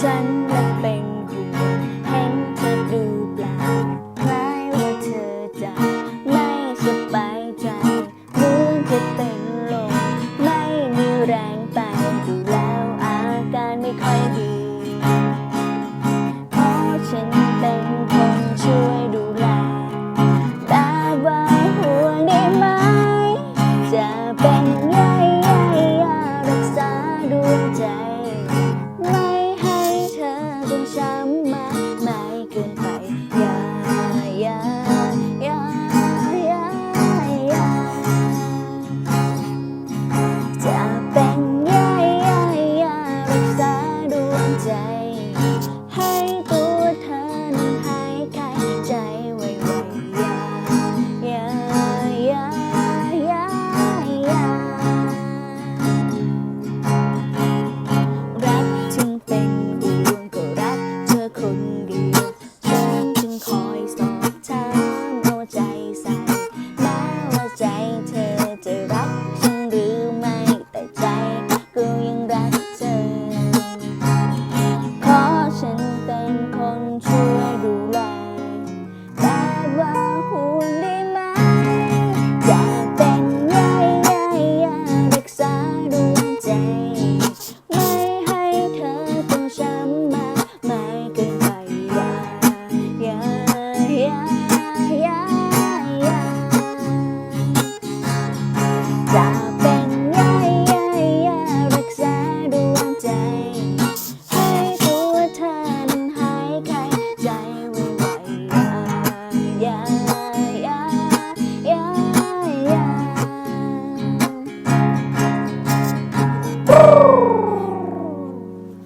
ฉันและเป็นห่วงเห็นเธอดูแปลกคล้ายว่าเธอจะไม่สบายใจเหมือนจะเป็นลมไม่มีแรงไปดูแล้วอาการไม่ค่อยดี เพราะฉันเป็นคนช่วยดูแลตาบาห่วงได้ไหม จะเป็นยายารักษาดวใจ control. Brrr.